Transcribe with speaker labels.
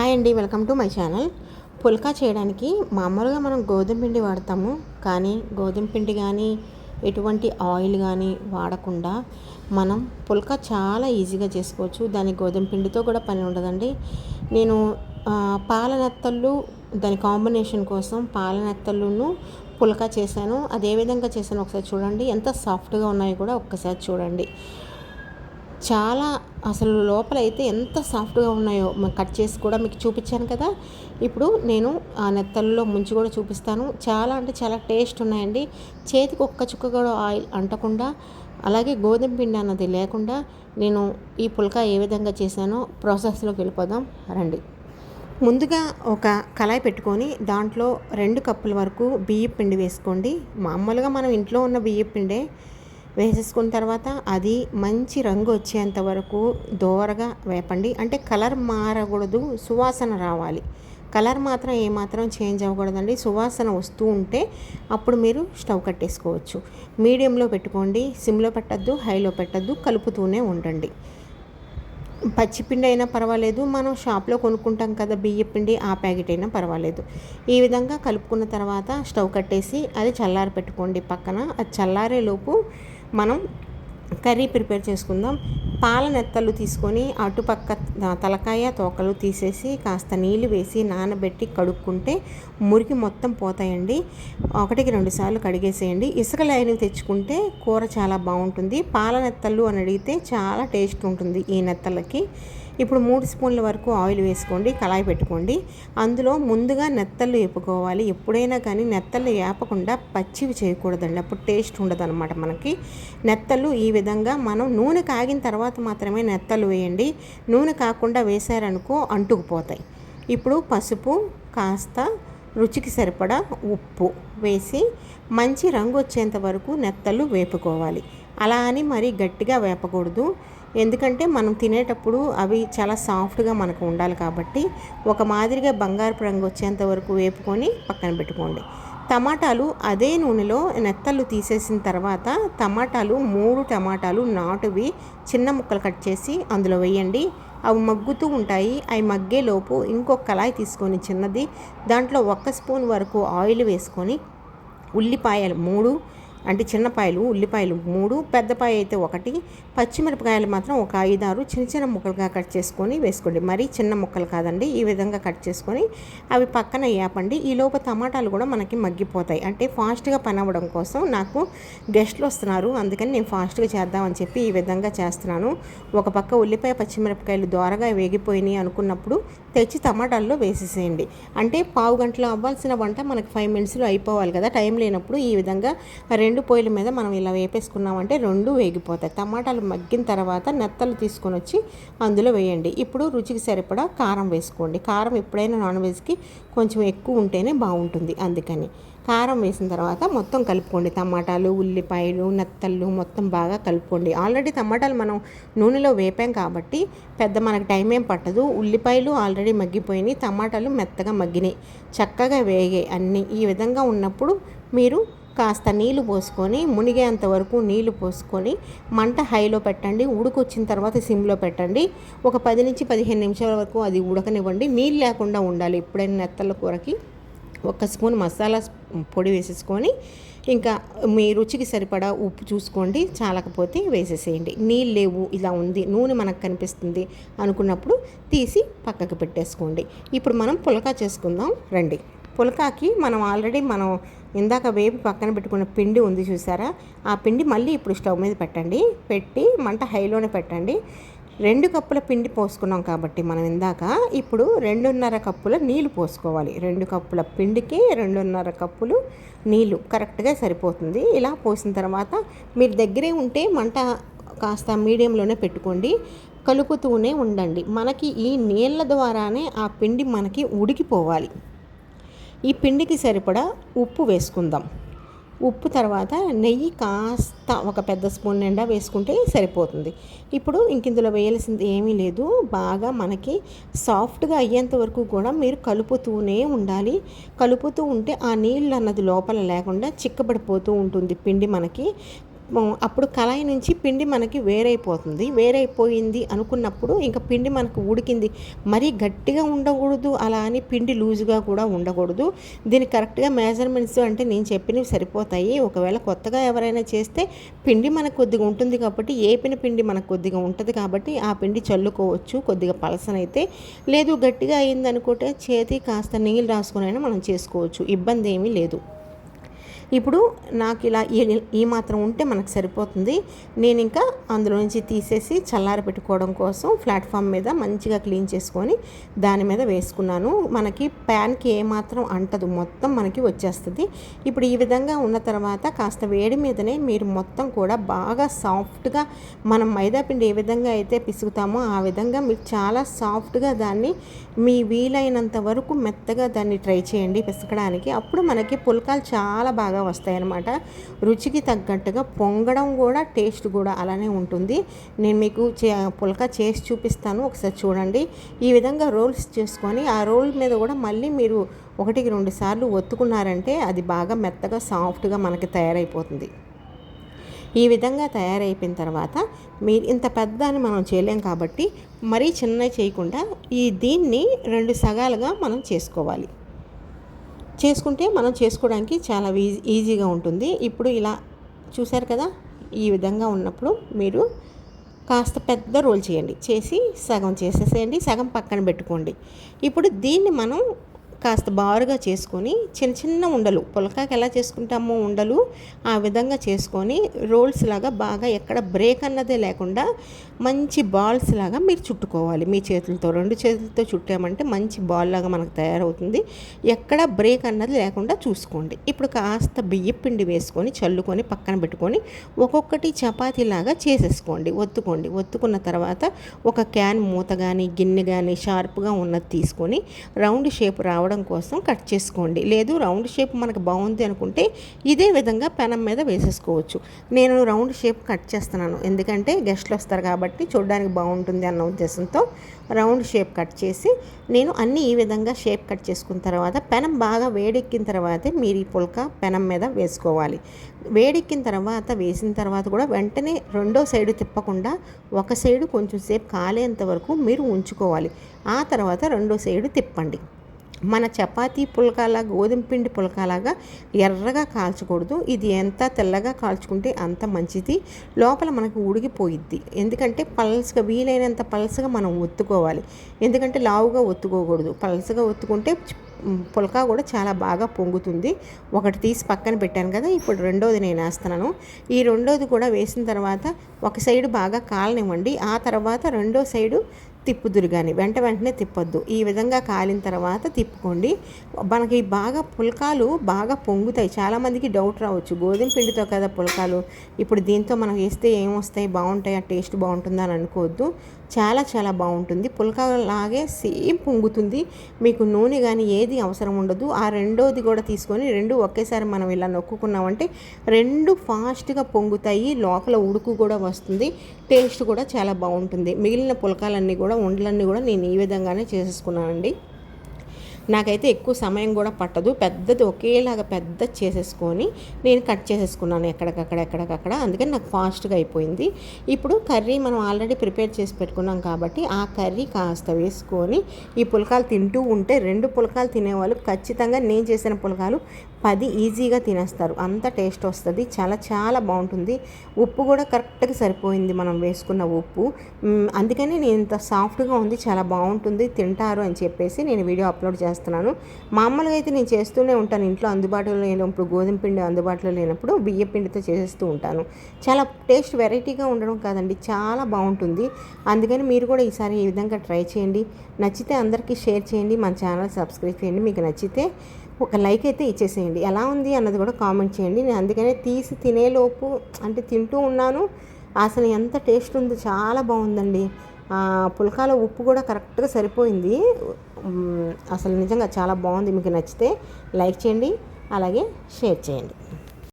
Speaker 1: Hi అండి welcome to my channel. పుల్కా చేయడానికి మామూలుగా మనం గోధుమ పిండి వాడతాము. కానీ గోధుమ పిండి కానీ ఎటువంటి ఆయిల్ కానీ వాడకుండా మనం పుల్కా చాలా ఈజీగా చేసుకోవచ్చు. దాని గోధుమ పిండితో కూడా పని ఉండదండి. నేను పాలనెత్తళ్ళు దాని కాంబినేషన్ కోసం పాలనెత్తళ్ళును పుల్కా చేశాను. అదే విధంగా చేశాను. ఒకసారి చూడండి. ఎంత సాఫ్ట్గా ఉన్నాయో కూడా ఒక్కసారి చూడండి. చాలా అసలు లోపల అయితే ఎంత సాఫ్ట్గా ఉన్నాయో కట్ చేసి కూడా మీకు చూపించాను కదా. ఇప్పుడు నేను ఆ నెత్తల్లో ముంచి కూడా చూపిస్తాను. చాలా అంటే చాలా టేస్ట్ ఉన్నాయండి. చేతికి ఒక్క చుక్క కూడా ఆయిల్ అంటకుండా అలాగే గోధుమ పిండి అన్నది లేకుండా నేను ఈ పుల్కా ఏ విధంగా చేశానో ప్రాసెస్లోకి వెళ్ళిపోదాం. రండి. ముందుగా ఒక కళాయి పెట్టుకొని దాంట్లో రెండు కప్పుల వరకు బియ్య పిండి వేసుకోండి. మామూలుగా మనం ఇంట్లో ఉన్న బియ్య పిండే వేసేసుకున్న తర్వాత అది మంచి రంగు వచ్చేంత వరకు దోరగా వేపండి. అంటే కలర్ మారకూడదు సువాసన రావాలి. కలర్ మాత్రం ఏమాత్రం చేంజ్ అవ్వకూడదండి. సువాసన వస్తూ ఉంటే అప్పుడు మీరు స్టవ్ కట్టేసుకోవచ్చు. మీడియంలో పెట్టుకోండి సిమ్లో పెట్టద్దు హైలో పెట్టద్దు కలుపుతూనే ఉండండి. పచ్చిపిండి అయినా పర్వాలేదు. మనం షాప్లో కొనుక్కుంటాం కదా బియ్య పిండి ఆ ప్యాకెట్ అయినా పర్వాలేదు. ఈ విధంగా కలుపుకున్న తర్వాత స్టవ్ కట్టేసి అది చల్లారి పెట్టుకోండి పక్కన. అది చల్లారేలోపు లోపు మనం కర్రీ ప్రిపేర్ చేసుకుందాం. పాల నెత్తలు తీసుకొని అటుపక్క తలకాయ తోకలు తీసేసి కాస్త నీళ్ళు వేసి నానబెట్టి కడుక్కుంటే మురికి మొత్తం పోతాయండి. ఒకటికి రెండు సార్లు కడిగేసేయండి. ఇసుక లైన్ తెచ్చుకుంటే కూర చాలా బాగుంటుంది. పాల నెత్తళ్ళు అని అడిగితే చాలా టేస్ట్ ఉంటుంది ఈ నెత్తలకి. ఇప్పుడు మూడు స్పూన్ల వరకు ఆయిల్ వేసుకోండి కళాయి పెట్టుకోండి. అందులో ముందుగా నెత్తళ్ళు వేపుకోవాలి. ఎప్పుడైనా కానీ నెత్తళ్ళు వేపకుండా పచ్చివి చేయకూడదండి. అప్పుడు టేస్ట్ ఉండదు అనమాట మనకి. నెత్తళ్ళు ఈ విధంగా మనం నూనె కాగిన తర్వాత మాత్రమే నెత్తళ్ళు వేయండి. నూనె కాకుండా వేశారనుకో అంటుకుపోతాయి. ఇప్పుడు పసుపు కాస్త రుచికి సరిపడా ఉప్పు వేసి మంచి రంగు వచ్చేంత వరకు నెత్తళ్ళు వేపుకోవాలి. అలా అని మరీ గట్టిగా వేపకూడదు. ఎందుకంటే మనం తినేటప్పుడు అవి చాలా సాఫ్ట్గా మనకు ఉండాలి కాబట్టి ఒక మాదిరిగా బంగారపు రంగు వచ్చేంత వరకు వేపుకొని పక్కన పెట్టుకోండి. టమాటాలు అదే నూనెలో నెత్తళ్ళు తీసేసిన తర్వాత టమాటాలు మూడు టమాటాలు నాటువి చిన్న ముక్కలు కట్ చేసి అందులో వేయండి. అవి మగ్గుతూ ఉంటాయి. అవి మగ్గేలోపు ఇంకొక కళాయి తీసుకొని చిన్నది దాంట్లో ఒక్క స్పూన్ వరకు ఆయిల్ వేసుకొని ఉల్లిపాయలు మూడు అంటే చిన్నపాయలు ఉల్లిపాయలు మూడు పెద్దపాయ అయితే ఒకటి పచ్చిమిరపకాయలు మాత్రం ఒక ఐదారు చిన్న చిన్న ముక్కలుగా కట్ చేసుకొని వేసుకోండి. మరీ చిన్న ముక్కలు కాదండి ఈ విధంగా కట్ చేసుకొని అవి పక్కన వేపండి ఈ టమాటాలు కూడా మనకి మగ్గిపోతాయి. అంటే ఫాస్ట్గా పని అవ్వడం కోసం నాకు గెస్ట్లు వస్తున్నారు. అందుకని నేను ఫాస్ట్గా చేద్దామని చెప్పి ఈ విధంగా చేస్తున్నాను. ఒక పక్క ఉల్లిపాయ పచ్చిమిరపకాయలు దోరగా వేగిపోయినాయి అనుకున్నప్పుడు తెచ్చి టమాటాల్లో వేసేసేయండి. అంటే పావు గంటలో అవ్వాల్సిన వంట మనకు ఫైవ్ మినిట్స్లో అయిపోవాలి కదా. టైం లేనప్పుడు ఈ విధంగా రెండు పొయ్యిల మీద మనం ఇలా వేపేసుకున్నామంటే రెండు వేగిపోతాయి. టమాటాలు మగ్గిన తర్వాత నెత్తలు తీసుకొని వచ్చి అందులో వేయండి. ఇప్పుడు రుచికి సరిపడా కారం వేసుకోండి. కారం ఎప్పుడైనా నాన్ వెజ్కి కొంచెం ఎక్కువ ఉంటేనే బాగుంటుంది అందుకని. కారం వేసిన తర్వాత మొత్తం కలుపుకోండి. టమాటాలు ఉల్లిపాయలు నత్తళ్ళు మొత్తం బాగా కలుపుకోండి. ఆల్రెడీ టమాటాలు మనం నూనెలో వేపాం కాబట్టి పెద్ద మనకు టైం ఏం పట్టదు. ఉల్లిపాయలు ఆల్రెడీ మగ్గిపోయినాయి టమాటాలు మెత్తగా మగ్గినాయి. చక్కగా వేగాయి అన్నీ. ఈ విధంగా ఉన్నప్పుడు మీరు కాస్త నీళ్ళు పోసుకొని మునిగేంత వరకు నీళ్ళు పోసుకొని మంట హైలో పెట్టండి. ఉడుకొచ్చిన తర్వాత సిమ్లో పెట్టండి. ఒక పది నుంచి పదిహేను నిమిషాల వరకు అది ఉడకనివ్వండి. నీళ్ళు లేకుండా ఉండాలి. ఎప్పుడైనా నెత్తల కూరకి ఒక స్పూన్ మసాలా పొడి వేసేసుకొని ఇంకా మీ రుచికి సరిపడా ఉప్పు చూసుకోండి చాలకపోతే వేసేసేయండి. నీళ్ళు లేవు ఇలా ఉంది నూనె మనకు కనిపిస్తుంది అనుకున్నప్పుడు తీసి పక్కకు పెట్టేసుకోండి. ఇప్పుడు మనం పులకా చేసుకుందాం రండి. పులకాకి మనం ఆల్రెడీ మనం ఇందాక వేపి పక్కన పెట్టుకున్న పిండి ఉంది చూసారా? ఆ పిండి మళ్ళీ ఇప్పుడు స్టవ్ మీద పెట్టండి. పెట్టి మంట హైలోనే పెట్టండి. రెండు కప్పుల పిండి పోసుకున్నాం కాబట్టి మనం ఇందాక ఇప్పుడు రెండున్నర కప్పుల నీళ్ళు పోసుకోవాలి. రెండు కప్పుల పిండికి రెండున్నర కప్పులు నీళ్ళు కరెక్ట్గా సరిపోతుంది. ఇలా పోసిన తర్వాత మీరు దగ్గరే ఉంటే మంట కాస్త మీడియంలోనే పెట్టుకోండి. కలుపుతూనే ఉండండి. మనకి ఈ నీళ్ళ ద్వారానే ఆ పిండి మనకి ఉడికిపోవాలి. ఈ పిండికి సరిపడా ఉప్పు వేసుకుందాం. ఉప్పు తర్వాత నెయ్యి కాస్త ఒక పెద్ద స్పూన్ నిండా వేసుకుంటే సరిపోతుంది. ఇప్పుడు ఇంక ఇందులో వేయాల్సింది ఏమీ లేదు. బాగా మనకి సాఫ్ట్గా అయ్యేంత వరకు కూడా మీరు కలుపుతూనే ఉండాలి. కలుపుతూ ఉంటే ఆ నీళ్ళు అన్నది లోపల లేకుండా చిక్కబడిపోతూ ఉంటుంది పిండి మనకి. అప్పుడు కళాయి నుంచి పిండి మనకి వేరైపోతుంది. వేరైపోయింది అనుకున్నప్పుడు ఇంకా పిండి మనకు ఉడికింది. మరీ గట్టిగా ఉండకూడదు అలా అని పిండి లూజుగా కూడా ఉండకూడదు. దీనికి కరెక్ట్గా మెజర్మెంట్స్ అంటే నేను చెప్పినవి సరిపోతాయి. ఒకవేళ కొత్తగా ఎవరైనా చేస్తే పిండి మనకు కొద్దిగా ఉంటుంది కాబట్టి ఏపిన పిండి మనకు కొద్దిగా ఉంటుంది కాబట్టి ఆ పిండి చల్లుకోవచ్చు కొద్దిగా పలసనైతే. లేదు గట్టిగా అయింది అనుకుంటే చేతి కాస్త నీళ్ళు రాసుకునైనా మనం చేసుకోవచ్చు. ఇబ్బంది ఏమీ లేదు. ఇప్పుడు నాకు ఇలా ఈ మాత్రం ఉంటే మనకు సరిపోతుంది. నేను ఇంకా అందులో నుంచి తీసేసి చల్లారి పెట్టుకోవడం కోసం ప్లాట్ఫామ్ మీద మంచిగా క్లీన్ చేసుకొని దాని మీద వేసుకున్నాను. మనకి ప్యాన్కి ఏమాత్రం అంటదు. మొత్తం మనకి వచ్చేస్తుంది. ఇప్పుడు ఈ విధంగా ఉన్న తర్వాత కాస్త వేడి మీదనే మీరు మొత్తం కూడా బాగా సాఫ్ట్గా మనం మైదాపిండి ఏ విధంగా అయితే పిసుకుతామో ఆ విధంగా మీరు చాలా సాఫ్ట్గా దాన్ని మీ వీలైనంత వరకు మెత్తగా దాన్ని ట్రై చేయండి పిసకడానికి. అప్పుడు మనకి పుల్కాలు చాలా బాగా బాగా వస్తాయన్నమాట. రుచికి తగ్గట్టుగా పొంగడం కూడా టేస్ట్ కూడా అలానే ఉంటుంది. నేను మీకు పులక చేసి చూపిస్తాను. ఒకసారి చూడండి. ఈ విధంగా రోల్స్ చేసుకొని ఆ రోల్ మీద కూడా మళ్ళీ మీరు ఒకటికి రెండు సార్లు ఒత్తుకున్నారంటే అది బాగా మెత్తగా సాఫ్ట్గా మనకి తయారైపోతుంది. ఈ విధంగా తయారైపోయిన తర్వాత మీరు ఇంత పెద్ద అని మనం చేయలేం కాబట్టి మరీ చిన్న చేయకుండా ఈ దీన్ని రెండు సగాలుగా మనం చేసుకోవాలి. చేసుకుంటే మనం చేసుకోవడానికి చాలా ఈజీగా ఉంటుంది. ఇప్పుడు ఇలా చూశారు కదా ఈ విధంగా ఉన్నప్పుడు మీరు కాస్త పెద్ద రోల్ చేయండి. చేసి సగం చేసేసేయండి సగం పక్కన పెట్టుకోండి. ఇప్పుడు దీన్ని మనం కాస్త బారుగా చేసుకొని చిన్న చిన్న ఉండలు పులకాకి ఎలా చేసుకుంటామో ఉండలు ఆ విధంగా చేసుకొని రోల్స్ లాగా బాగా ఎక్కడ బ్రేక్ అన్నదే లేకుండా మంచి బాల్స్ లాగా మీరు చుట్టుకోవాలి. మీ చేతులతో రెండు చేతులతో చుట్టామంటే మంచి బాల్ లాగా మనకు తయారవుతుంది. ఎక్కడ బ్రేక్ అన్నది లేకుండా చూసుకోండి. ఇప్పుడు కాస్త బియ్య పిండి వేసుకొని చల్లుకొని పక్కన పెట్టుకొని ఒక్కొక్కటి చపాతీలాగా చేసేసుకోండి. ఒత్తుకోండి. ఒత్తుకున్న తర్వాత ఒక క్యాన్ మూత కానీ గిన్నె కానీ షార్ప్గా ఉన్నది తీసుకొని రౌండ్ షేప్ రావడం రావడం కోసం కట్ చేసుకోండి. లేదు రౌండ్ షేప్ మనకు బాగుంది అనుకుంటే ఇదే విధంగా పెనం మీద వేసేసుకోవచ్చు. నేను రౌండ్ షేప్ కట్ చేస్తున్నాను. ఎందుకంటే గెస్ట్లు వస్తారు కాబట్టి చూడడానికి బాగుంటుంది అన్న ఉద్దేశంతో రౌండ్ షేప్ కట్ చేసి నేను అన్నీ ఈ విధంగా షేప్ కట్ చేసుకున్న తర్వాత పెనం బాగా వేడెక్కిన తర్వాతే మీరు ఈ పుల్క పెనం మీద వేసుకోవాలి. వేడెక్కిన తర్వాత వేసిన తర్వాత కూడా వెంటనే రెండో సైడు తిప్పకుండా ఒక సైడు కొంచెం సేపు కాలేంత వరకు మీరు ఉంచుకోవాలి. ఆ తర్వాత రెండో సైడు తిప్పండి. మన చపాతీ పులకలా గోధుమ పిండి పులకాలాగా ఎర్రగా కాల్చకూడదు. ఇది ఎంత తెల్లగా కాల్చుకుంటే అంత మంచిది. లోపల మనకు ఉడిగిపోయిద్ది ఎందుకంటే పల్సగా వీలైనంత పలసగా మనం ఒత్తుకోవాలి. ఎందుకంటే లావుగా ఒత్తుకోకూడదు. పలసగా ఒత్తుకుంటే పులక కూడా చాలా బాగా పొంగుతుంది. ఒకటి తీసి పక్కన పెట్టాను కదా ఇప్పుడు రెండోది నేను వేస్తున్నాను. ఈ రెండోది కూడా వేసిన తర్వాత ఒక సైడు బాగా కాలనివ్వండి. ఆ తర్వాత రెండో సైడు తిప్పుదురు కానీ వెంట వెంటనే తిప్పొద్దు. ఈ విధంగా కాలిన తర్వాత తిప్పుకోండి. మనకి బాగా పుల్కాలు బాగా పొంగుతాయి. చాలామందికి డౌట్ రావచ్చు. గోధుమ పిండితో కదా పుల్కాలు. ఇప్పుడు దీంతో మనం వేస్తే ఏం వస్తాయి? బాగుంటాయి? ఆ టేస్ట్ బాగుంటుందా అని అనుకోవద్దు. చాలా చాలా బాగుంటుంది. పుల్కాలాగే సేమ్ పొంగుతుంది. మీకు నూనె కానీ ఏది అవసరం ఉండదు. ఆ రెండోది కూడా తీసుకొని రెండు ఒకేసారి మనం ఇలా నొక్కుకున్నామంటే రెండు ఫాస్ట్గా పొంగుతాయి. లోపల ఉడుకు కూడా వస్తుంది. టేస్ట్ కూడా చాలా బాగుంటుంది. మిగిలిన పులకాలన్నీ కూడా ఉండలన్నీ కూడా నేను ఈ విధంగానే చేసేసుకున్నానండి. నాకైతే ఎక్కువ సమయం కూడా పట్టదు. పెద్దది ఒకేలాగా పెద్ద చేసేసుకొని నేను కట్ చేసేసుకున్నాను ఎక్కడికక్కడ ఎక్కడికక్కడ. అందుకని నాకు ఫాస్ట్గా అయిపోయింది. ఇప్పుడు కర్రీ మనం ఆల్రెడీ ప్రిపేర్ చేసి పెట్టుకున్నాం కాబట్టి ఆ కర్రీ కాస్త వేసుకొని ఈ పులకాలు తింటూ ఉంటే రెండు పులకాలు తినేవాళ్ళు ఖచ్చితంగా నేను చేసిన పులకాలు పది ఈజీగా తినేస్తారు. అంత టేస్ట్ వస్తుంది. చాలా చాలా బాగుంటుంది. ఉప్పు కూడా కరెక్ట్గా సరిపోయింది మనం వేసుకున్న ఉప్పు. అందుకని నేను ఇంత సాఫ్ట్గా ఉంది. చాలా బాగుంటుంది. తింటారు అని చెప్పేసి నేను వీడియో అప్లోడ్ చేస్తాను. చేస్తున్నాను. మామూలుగా అయితే నేను చేస్తూనే ఉంటాను ఇంట్లో అందుబాటులో లేనప్పుడు గోధుమ పిండి అందుబాటులో లేనప్పుడు బియ్య పిండితో చేస్తూ ఉంటాను. చాలా టేస్ట్ వెరైటీగా ఉండడం కాదండి చాలా బాగుంటుంది. అందుకని మీరు కూడా ఈసారి ఈ విధంగా ట్రై చేయండి. నచ్చితే అందరికీ షేర్ చేయండి మన ఛానల్ సబ్స్క్రైబ్ చేయండి. మీకు నచ్చితే ఒక లైక్ అయితే ఇచ్చేసేయండి. ఎలా ఉంది అన్నది కూడా కామెంట్ చేయండి. నేను అందుకనే తీసి తినేలోపు అంటే తింటూ ఉన్నాను. అసలు ఎంత టేస్ట్ ఉందో చాలా బాగుందండి. పుల్కాలో ఉప్పు కూడా కరెక్ట్గా సరిపోయింది. అసలు నిజంగా చాలా బాగుంది. మీకు నచ్చితే లైక్ చేయండి అలాగే షేర్ చేయండి.